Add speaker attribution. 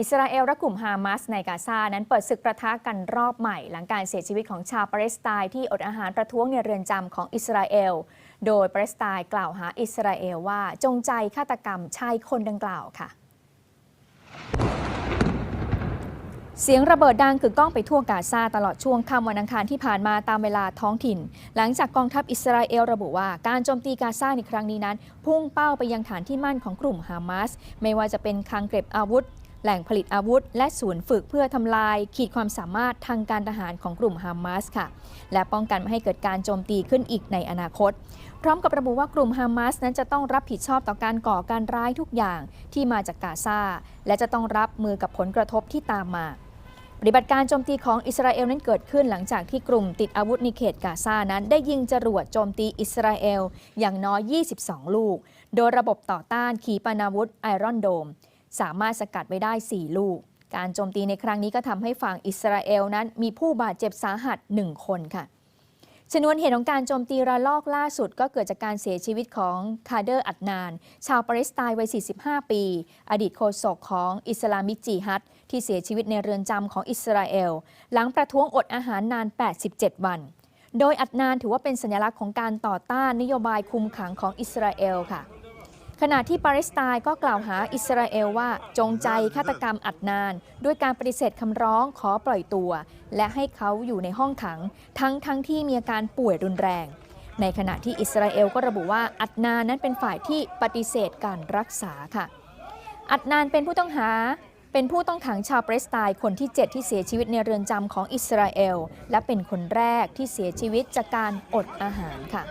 Speaker 1: อิสราเอลและกลุ่มฮามาสในกาซานั้นเปิดศึกประทะกันรอบใหม่ หลังการเสียชีวิตของชาวปาเลสไตน์ที่อดอาหารประท้วงในเรือนจำของอิสราเอล โดยปาเลสไตน์กล่าวหาอิสราเอลว่าจงใจฆาตกรรมชายคนดังกล่าวค่ะ เสียงระเบิดดังกึกก้องไปทั่วกาซาตลอดช่วงค่ำวันอังคารที่ผ่านมาตามเวลาท้องถิ่น หลังจากกองทัพอิสราเอลระบุว่าการโจมตีกาซาในครั้งนี้นั้น พุ่งเป้าไปยังฐานที่มั่นของกลุ่มฮามาสไม่ว่าจะเป็นคลังเก็บอาวุธ แหล่งผลิตอาวุธ และศูนย์ฝึกเพื่อทำลายขีดความสามารถทางการทหารของกลุ่มฮามาสค่ะ และป้องกันไม่ให้เกิดการโจมตีขึ้นอีกในอนาคต พร้อมกับระบุว่ากลุ่มฮามาสนั้นจะต้องรับผิดชอบต่อการก่อการร้ายทุกอย่างที่มาจากกาซาและจะต้องรับมือกับผลกระทบที่ตามมาปฏิบัติการโจมตีของอิสราเอลนั้นเกิดขึ้นหลังจากที่กลุ่มติดอาวุธในเขตกาซานั้น ได้ยิงจรวดโจมตีอิสราเอลอย่างน้อย 22 ลูก โดยระบบต่อต้านขีปนาวุธไอรอนโดม สามารถสกัดไว้ได้ 4 ลูก การโจมตีในครั้งนี้ก็ทำให้ฝั่งอิสราเอลนั้นมีผู้บาดเจ็บสาหัส 1 คนค่ะชนวนเหตุของการโจมตีระลอกล่าสุดก็เกิดจากการเสียชีวิตของคาเดอร์อัดนาน ชาวปาเลสไตน์วัย 45 ปี อดีตโฆษกของอิสลามิกจีฮัดที่เสียชีวิตในเรือนจำของอิสราเอล หลังประท้วงอดอาหารนาน 87 วัน โดยอัดนานถือว่าเป็นสัญลักษณ์ของการต่อต้านนโยบายคุมขังของอิสราเอลค่ะ ขณะที่ปาเลสไตน์ก็กล่าวหาอิสราเอลว่าจงใจฆาตกรรมอัดนาน ด้วยการปฏิเสธคำร้องขอปล่อยตัว และให้เขาอยู่ในห้องขัง ทั้งทั้งที่มีอาการป่วยรุนแรง ในขณะที่อิสราเอลก็ระบุว่าอัดนานนั้นเป็นฝ่ายที่ปฏิเสธการรักษาค่ะ อัดนานเป็นผู้ต้องหาเป็นผู้ต้องขังชาวปาเลสไตน์คนที่ 7 ที่เสียชีวิตในเรือนจำของอิสราเอล และเป็นคนแรกที่เสียชีวิตจากการอดอาหารค่ะ